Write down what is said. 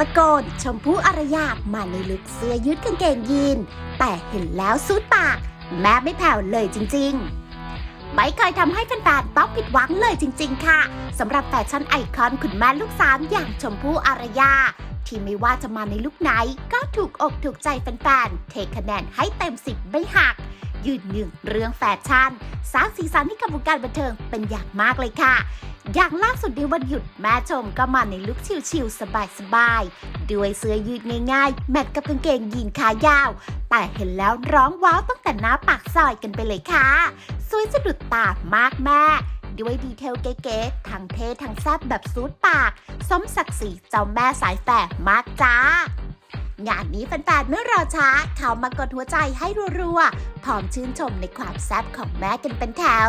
ตะโกน ชมพู่อารยามาในลุคเสื้อยืดกางเกงยีน แต่เห็นแล้วซูดปาก แม่ไม่แผ่วเลยจริง ๆ ไม่เคยทำให้แฟนๆต้องผิดหวังเลยจริง ๆ ค่ะสำหรับแฟชั่นไอคอนคุณแม่ลูกสามอย่างชมพู่อารยา ที่ไม่ว่าจะมาในลุคไหน ก็ถูกอกถูกใจแฟนๆเทคะแนนให้เต็มสิบไม่หักยืนหนึ่งเรื่องแฟชั่นสร้างสีสันให้กับวงการบันเทิงเป็นอย่างมากเลยค่ะ อย่างล่าสุดในวันหยุดแม่ชมก็มาในลุคชิลๆสบายๆ ด้วยเสื้อยืดง่ายๆ แมทกับกางเกงยีนขายาว แต่เห็นแล้วร้องว้าวตั้งแต่หน้าปากซอยกันไปเลยค่ะ สวยสะดุดตามากแม่ด้วยดีเทลเก๋ๆทั้งเท่ทั้งแซ่บแบบซูดปาก สมศักดิ์ศรีเจ้าแม่สายแฝดมากจ้างานนี้แฟนๆไม่รอช้า เขามากดหัวใจให้รัวๆ พร้อมชื่นชมในความแซ่บของแม่กันเป็นแถว